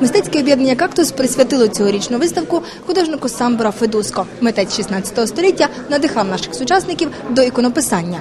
Мистецьке об'єднання «Кактус» присвятило цьогорічну виставку художнику Самбора Федуско. Митець 16 століття надихав наших сучасників до іконописання.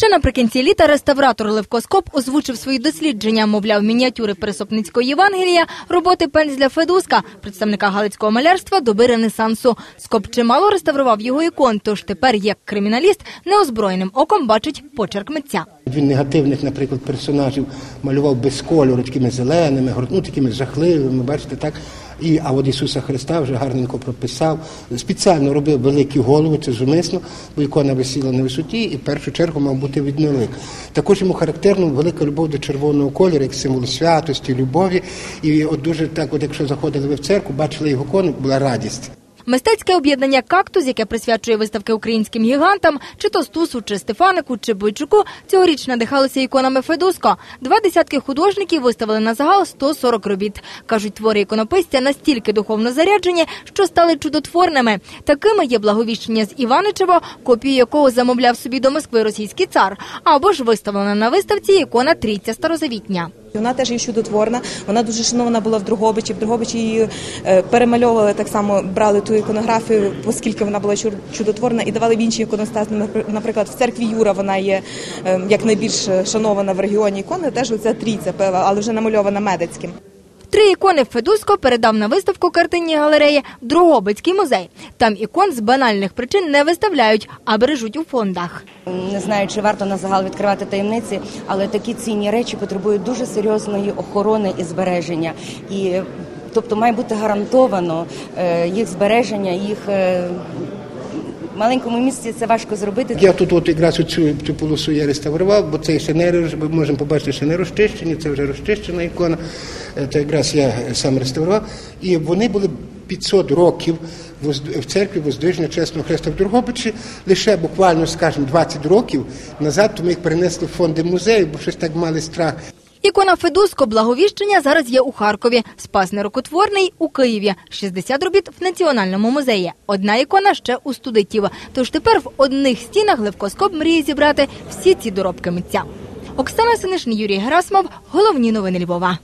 Ще наприкінці літа реставратор Левко Скоп озвучив свої дослідження, мовляв, мініатюри Пересопницького Євангелія, роботи пензля Федуска, представника галицького малярства доби Ренесансу. Скоп чимало реставрував його ікон, тож тепер, як криміналіст, неозброєним оком бачить почерк митця. Він негативних, наприклад, персонажів малював без кольору, такими зеленими, ну, такими жахливими, бачите, так. І, а от Ісуса Христа вже гарненько прописав. Спеціально робив великі голови, це зумисно, бо ікона висіла на висоті, і в першу чергу мав бути віднолик. Також йому характерно велика любов до червоного кольору, як символ святості, любові. І от дуже так, от якщо заходили ви в церкву, бачили його ікону, була радість. Мистецьке об'єднання «Кактус», яке присвячує виставки українським гігантам, чи то Стусу, чи Стефанику, чи Бойчуку, цьогоріч надихалися іконами Федуско. Два десятки художників виставили на загал 140 робіт. Кажуть, твори іконописця настільки духовно заряджені, що стали чудотворними. Такими є благовіщення з Іваничево, копію якого замовляв собі до Москви російський цар, або ж виставлена на виставці ікона Трійця Старозавітня. Вона теж є чудотворна. Вона дуже шанована була в Другобичі. В Другобичі її е, перемальовували так само, брали ту іконографію, оскільки вона була чудотворна, і давали в інші іконостаси. Напри- Наприклад, в церкві Юра вона є е, як найбільш шанована в регіоні ікона. Теж оця трійця, пила, але вже намальована медицьким. Три ікони Федуско передав на виставку картинні галереї в Дрогобицький музей. Там ікон з банальних причин не виставляють, а бережуть у фондах. Не знаю, чи варто на загал відкривати таємниці, але такі цінні речі потребують дуже серйозної охорони і збереження. І тобто має бути гарантовано е, їх збереження, їх е, маленькому місці це важко зробити. Я тут от якраз цю, цю полосу я реставрував, бо це ще не ми можемо побачити, що не розчищені, це вже розчищена ікона. Це якраз я сам реставрував. І вони були 500 років в церкві Воздвиження Чесного Христа в Дрогобичі. Лише буквально, скажімо, 20 років назад, то ми їх перенесли в фонди музею, бо щось так мали страх. Ікона Федуско Благовіщення зараз є у Харкові. Спас нерукотворний у Києві. 60 робіт в Національному музеї. Одна ікона ще у студитів. Тож тепер в одних стінах Левкоскоп мріє зібрати всі ці доробки митця. Оксана Синишні, Юрій Грасмов. Головні новини Львова.